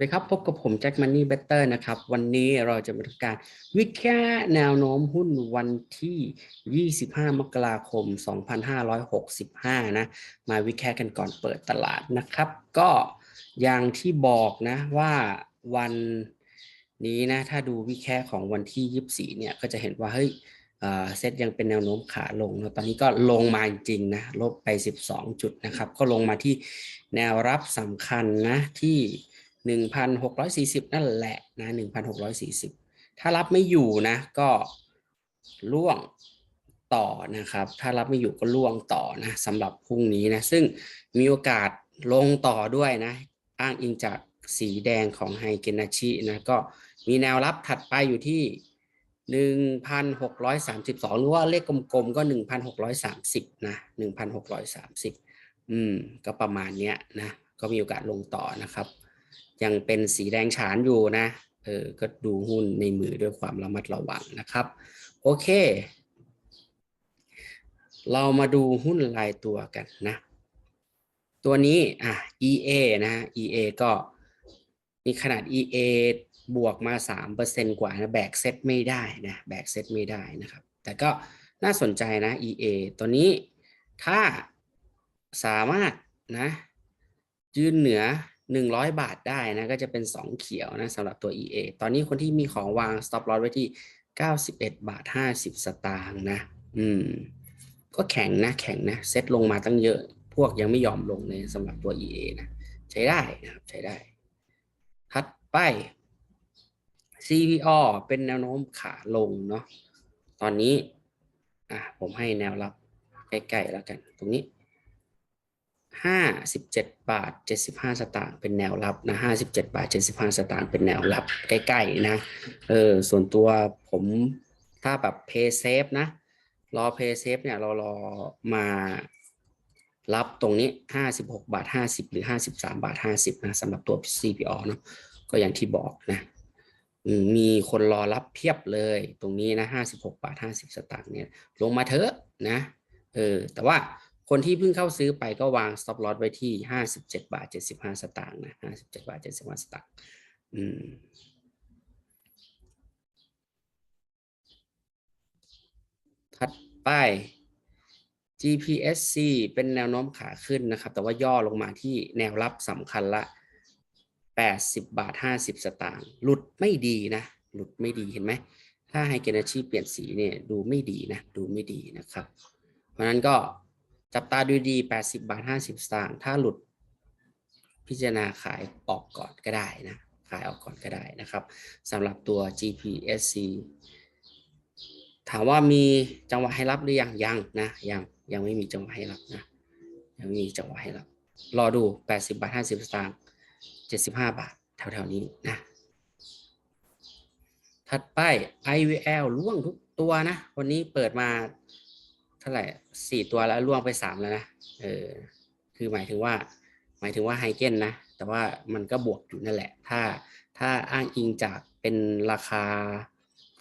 สวัสดีครับพบกับผมแจ็คมันนี่เบเตอร์นะครับ วันนี้เราจะมาทำการวิเคราะห์แนวโน้มหุ้นวันที่ 25 มกราคม 2565 นะ มาวิเคราะห์กันก่อนเปิดตลาดนะครับ ก็อย่างที่บอกนะว่าวันนี้นะ ถ้าดูวิเคราะห์ของวันที่ 24 เนี่ย ก็จะเห็นว่า เฮ้ยเซตยังเป็นแนวโน้มขาลงนะตอนนี้ก็ลงมาจริงนะลบไป 12 จุดนะครับ ก็ลงมาที่แนวรับสำคัญนะที่ 1,640 นั่นแหละนะ1,640 ถ้ารับไม่อยู่นะก็ล่วงต่อนะครับ ถ้ารับไม่อยู่ก็ล่วงต่อนะสำหรับพรุ่งนี้นะซึ่งมีโอกาสลงต่อด้วยนะ อ้างอิงจากสีแดงของไฮเกนาชินะก็มีแนวรับถัดไปอยู่ที่ 1,632 หรือว่าเลขกลมๆก็ 1,630 นะ 1,630 อืม ก็ประมาณเนี้ยนะ ก็มีโอกาสลงต่อนะครับ ยังเป็นสีแดงฉานอยู่นะเออก็ดูหุ้นในมือด้วยความระมัดระวังนะครับ โอเค เรามาดูหุ้นรายตัวกันนะ ตัวนี้อะ EA นะ EA ก็มีขนาด EA บวกมา 3%กว่านะแบกเซตไม่ได้นะแบกเซตไม่ได้นะครับ แต่ก็น่าสนใจนะ EA ตัวนี้ถ้าสามารถนะยืนเหนือ 100 บาทได้นะก็จะเป็น 2 เขียวนะสำหรับตัว EA ตอนนี้คนที่มีของวาง stop loss ไว้ที่ 91 บาท 50 สตางค์นะอืมก็แข็งนะแข็งนะเซตลงมาตั้งเยอะ พวกยังไม่ยอมลงเลยสำหรับตัว EA นะใช้ได้นะครับใช้ได้ถัดไป CPO เป็นแนวโน้มขาลงเนาะตอนนี้อะผมให้แนวรับใกล้ๆแล้วกันตรงนี้ ห้าสิบเจ็ดบาทเจ็ดสิบห้าสตางค์เป็นแนวรับนะห้าสิบเจ็ดบาทเจ็ดสิบห้าสตางค์เป็นแนวรับใกล้ๆนะเออส่วนตัวผมถ้าแบบ pay safe นะ รอ pay safe เนี่ยเรารอมารับตรงนี้ห้าสิบหกบาทห้าสิบหรือห้าสิบสามบาทห้าสิบนะสำหรับตัว CPO เนาะก็อย่างที่บอกนะมีคนรอรับเพียบเลยตรงนี้นะห้าสิบหกบาทห้าสิบสตางค์เนี่ยลงมาเถอะนะเออแต่ว่า คนที่เพิ่งเข้าซื้อไปก็วาง stop loss ไว้ที่ห้าสิบเจ็ดบาทเจ็ดสิบห้าสตางค์นะห้าสิบเจ็ดบาทเจ็ดสิบห้าสตางค์อืมถัดไป GPSC เป็นแนวโน้มขาขึ้นนะครับ แต่ว่าย่อลงมาที่แนวรับสำคัญละ 80 บาท 50 สตางค์หลุดไม่ดีนะ หลุดไม่ดีเห็นไหม ถ้าไฮเกนชีเปลี่ยนสีเนี่ยดูไม่ดีนะ ดูไม่ดีนะครับ เพราะฉะนั้นก็ จับตาดูดี 80 บาท 50 สตางค์ ถ้าหลุดพิจารณาขายออกก่อนก็ได้นะ ขายออกก่อนก็ได้นะครับสำหรับตัว GPSC ถามว่ามีจังหวะให้รับหรือยังยังนะยังยังไม่มีจังหวะให้รับนะยังไม่มีจังหวะให้รับ รอดู 80 บาท 50 สตางค์ 75 บาทแถวๆนี้นะ ถัดไป IVL ล่วงทุกตัวนะ วันนี้เปิดมา เท่าไหร่สี่ตัวแล้วล่วงไปสามแล้วนะเออคือหมายถึงว่า หมายถึงว่าไฮเกนนะแต่ว่ามันก็บวกอยู่นั่นแหละ ถ้าถ้าอ้างอิงจากเป็นราคา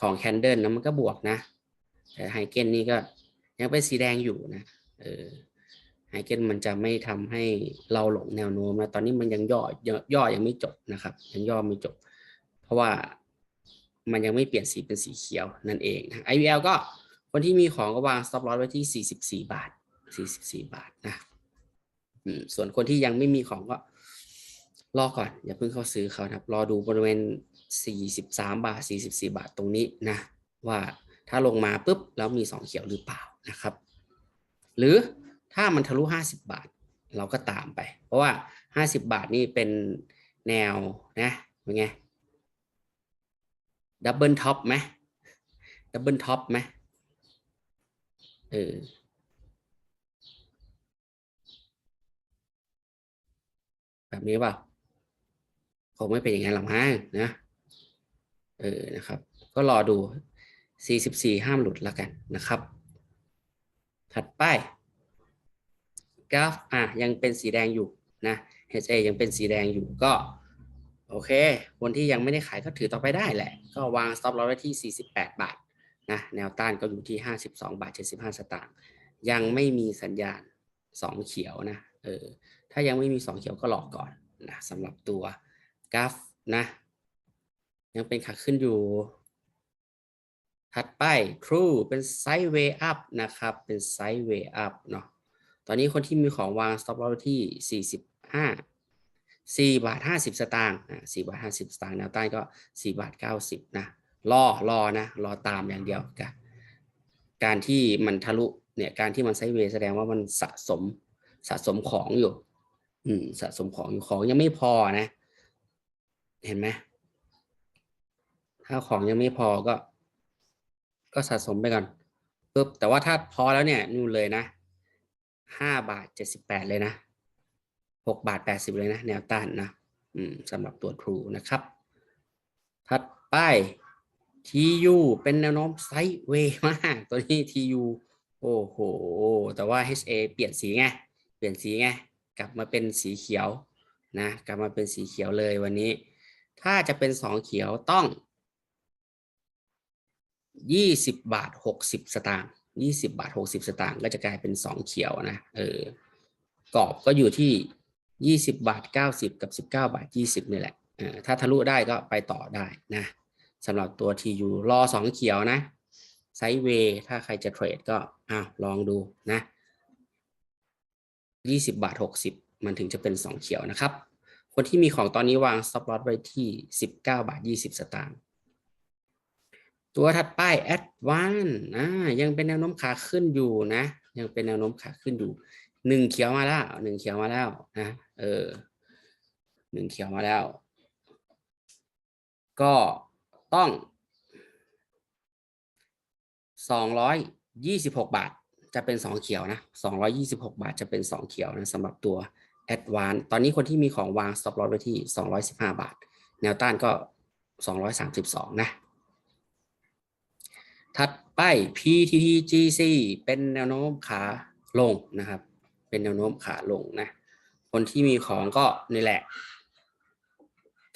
ของแคนเดิลนะมันก็บวกนะแต่ไฮเกนนี่ก็ยังเป็นสีแดงอยู่นะเออไฮเกนมันจะไม่ทำให้เราหลงแนวโน้มนะตอนนี้มันยังย่อย่อย่อยังไม่จบนะครับ ยังย่อไม่จบ เพราะว่ามันยังไม่เปลี่ยนสีเป็นสีเขียวนั่นเองนะ IVL ก็ คนที่มีของก็วาง stop loss ไว้ที่ 44 บาท 44 บาทนะส่วนคนที่ยังไม่มีของก็รอก่อน อย่าเพิ่งเข้าซื้อเขานะครับ รอดูบริเวณ 43 บาท 44 บาทตรงนี้นะ ว่าถ้าลงมาปุ๊บ แล้วมี 2 เขียวหรือเปล่านะครับ หรือถ้ามันทะลุ 50 บาท เราก็ตามไป เพราะว่า 50 บาทนี่เป็นแนวนะเป็นไงดับเบิลท็อปไหมดับเบิลท็อปไหม เออแบบนี้เปล่าคงไม่เป็นอย่างนั้นหรอกมั้งนะ เออนะครับ ก็รอดู 44 ห้ามหลุดแล้วกันนะครับ ถัดไปกราฟอะยังเป็นสีแดงอยู่นะ HA ยังเป็นสีแดงอยู่ก็ โอเคคนที่ยังไม่ได้ขายก็ถือต่อไปได้แหละ ก็วาง stop loss ไว้ที่ 48 บาท นะแนวต้านก็อยู่ที่ 52 บาท 75 สตางค์ยังไม่มีสัญญาณ 2 เขียวนะเออถ้ายังไม่มี 2 เขียวก็รอกก่อนนะสำหรับตัวกราฟนะยังเป็นขาขึ้นอยู่ ถัดไป true เป็น sideway up นะครับ เป็น sideway up เนาะตอนนี้คนที่มีของวาง stop loss ที่ 45 4บาท50 สตางค์อะ4บาท50 สตางค์แนวต้านก็ 4 บาท 90 นะ รอรอนะรอตามอย่างเดียวกันการที่มันทะลุเนี่ยการที่มันไซเวย์แสดงว่ามันสะสมสะสมของอยู่ อืมสะสมของอยู่ของยังไม่พอนะ เห็นไหมถ้าของยังไม่พอก็ ก็สะสมไปก่อนปุ๊บแต่ว่าถ้าพอแล้วเนี่ยนู่นเลยนะห้าบาทเจ็ดสิบแปดเลยนะหกบาทแปดสิบเลยนะ แนวต้านนะ อืมสำหรับตัว True นะครับ ถัดไป TU เป็นแนวโน้มไซด์เวย์มาก ตัวนี้ TU โอ้โห แต่ว่า HA เปลี่ยนสีไง เปลี่ยนสีไง กลับมาเป็นสีเขียวนะ กลับมาเป็นสีเขียวเลยวันนี้ ถ้าจะเป็นสองเขียวต้องยี่สิบบาทหกสิบสตางค์ยี่สิบาทหกสิบสตางค์ก็จะกลายเป็นสองเขียวนะ เออ กรอบก็อยู่ที่ยี่สิบาทเก้าสิบกับสิบเก้าบาทยี่สิบนี่แหละเออถ้าทะลุได้ก็ไปต่อได้นะ สำหรับตัว TU รอสองเขียวนะไซด์เวย์ถ้าใครจะเทรดก็อ้าวลองดูนะยี่สิบาทหกสิบมันถึงจะเป็นสองเขียวนะครับ คนที่มีของตอนนี้วาง stop loss ไว้ที่สิบเก้าบาทยี่สิบสตางค์ตัวถัดไป Advance อ่ายังเป็นแนวโน้มขาขึ้นอยู่นะ ยังเป็นแนวโน้มขาขึ้นอยู่หนึ่งเขียวมาแล้วหนึ่งเขียวมาแล้วนะเออหนึ่งเขียวมาแล้ว ก็ ต้องสองร้อยยี่สิบหกบาท จะเป็นสองเขียวนะสองร้อยี่สิบหกบาทจะเป็นสองเขียวนะสำหรับตัว Advance ตอนนี้คนที่มีของวาง stop loss ไว้ที่สองร้อยสิบห้าบาท แนวต้านก็สองร้อยสามสิบสองนะ ถัดไป PTTGC เป็นแนวโน้มขาลงนะครับ เป็นแนวโน้มขาลงนะ คนที่มีของก็นี่แหละ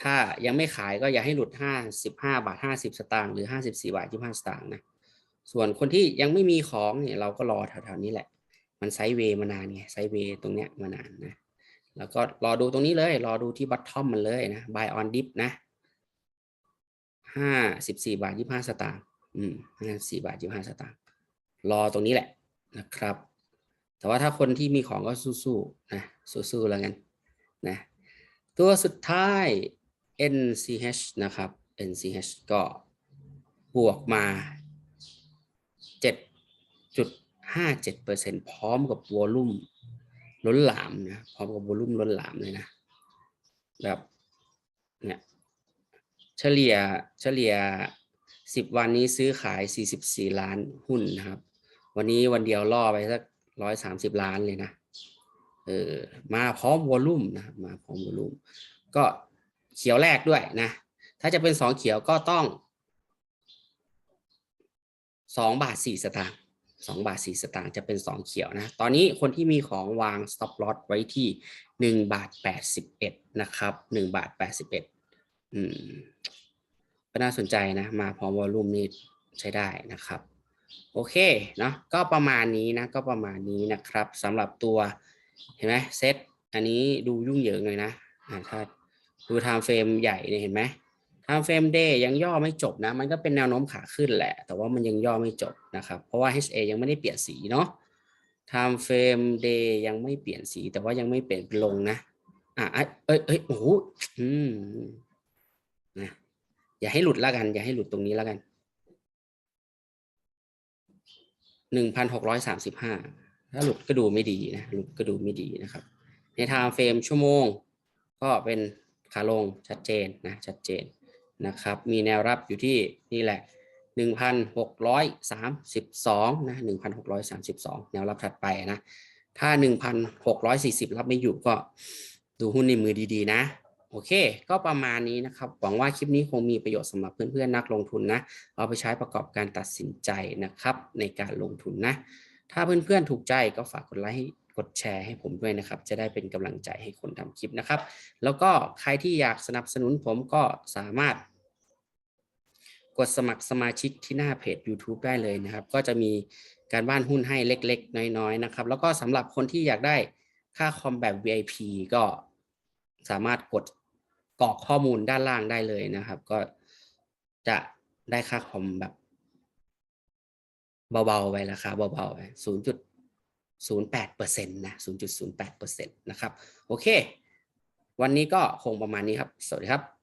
ถ้ายังไม่ขายก็อย่าให้หลุด 55 บาท 50 สตางค์หรือ 54 บาท 25 สตางค์นะ ส่วนคนที่ยังไม่มีของเนี่ยเราก็รอแถวๆนี้แหละ มันไซด์เวย์มานานไง ไซด์เวย์ตรงเนี้ยมานานนะ แล้วก็รอดูตรงนี้เลย รอดูที่บัตทอมมันเลยนะ buy on dip นะ 54 บาท 25 สตางค์ อืมสี่บาทยี่ห้าสตางค์ รอตรงนี้แหละนะครับ แต่ว่าถ้าคนที่มีของก็สู้ๆนะ สู้ๆแล้วกันนะ ตัวสุดท้าย NCH นะครับ NCH ก็บวกมา 7.57%พร้อมกับวอลุ่มล้นหลามนะพร้อมกับวอลุ่มล้นหลามเลยนะแบบเนี่ยเฉลี่ยเฉลี่ยสิบวันนี้ซื้อขายสี่สิบสี่ล้านหุ้นนะครับ วันนี้วันเดียวล่อไปสักร้อยสามสิบล้านเลยนะเออมาพร้อมวอลุ่มนะมาพร้อมวอลุ่มก็ เขียวแรกด้วยนะ ถ้าจะเป็นสองเขียวก็ต้องสองบาทสี่สตางค์สองบาทสี่สตางค์จะเป็นสองเขียวนะ ตอนนี้คนที่มีของวาง stop loss ไว้ที่หนึ่งบาทแปดสิบเอ็ดนะครับหนึ่งบาทแปดสิบเอ็ดอืมก็น่าสนใจนะ มาพร้อมวอลลุ่มนี่ใช้ได้นะครับ โอเคเนาะก็ประมาณนี้นะก็ประมาณนี้นะครับสำหรับตัวเห็นไหมเซตอันนี้ดูยุ่งเหยิงเลยนะอ่าถ้า ดูไทม์เฟรมใหญ่เนี่ยเห็นไหมไทม์เฟรมเดย์ยังย่อไม่จบนะ มันก็เป็นแนวโน้มขาขึ้นแหละ แต่ว่ามันยังย่อไม่จบนะครับ เพราะว่า HA ยังไม่ได้เปลี่ยนสีเนาะไทม์เฟรมเดย์ยังไม่เปลี่ยนสี แต่ว่ายังไม่เปลี่ยนลงนะอะเอ้ยเอ้ยเอ้ยโอ้โหอืมนะอย่าให้หลุดล้วกัน อย่าให้หลุดตรงนี้ล้วกันหนึ่งพันหกร้อยสามสิบห้าถ้าหลุดก็ดูไม่ดีนะหลุดก็ดูไม่ดีนะครับ ในไทม์เฟรมชั่วโมง ก็เป็น ขาลงชัดเจนนะชัดเจนนะครับ มีแนวรับอยู่ที่นี่แหละหนึ่งพันหกร้อยสามสิบสองนะหนึ่งพันหกร้อยสามสิบสองแนวรับถัดไปนะ ถ้าหนึ่งพันหกร้อยสี่สิบรับไม่อยู่ก็ดูหุ้นในมือดีๆ นะ โอเค ก็ประมาณนี้นะครับ หวังว่าคลิปนี้คงมีประโยชน์สำหรับเพื่อนๆนักลงทุนนะ เอาไปใช้ประกอบการตัดสินใจนะครับในการลงทุนนะ ถ้าเพื่อนๆถูกใจก็ฝากกดไลค์ กดแชร์ให้ผมด้วยนะครับ จะได้เป็นกำลังใจให้คนทำคลิปนะครับ แล้วก็ใครที่อยากสนับสนุนผมก็สามารถ กดสมัครสมาชิกที่หน้าเพจ YouTube ได้เลยนะครับ ก็จะมีการบ้านหุ้นให้เล็กๆ น้อยๆนะครับ แล้วก็สำหรับคนที่อยากได้ค่าคอมแบบ VIP ก็สามารถกดกรอกข้อมูลด้านล่างได้เลยนะครับ ก็จะได้ค่าคอมแบบเบาๆไปราคาเบาๆไปศูนย์จุด 0.08%นะ0.08%นะครับ โอเค วันนี้ก็คงประมาณนี้ครับ สวัสดีครับ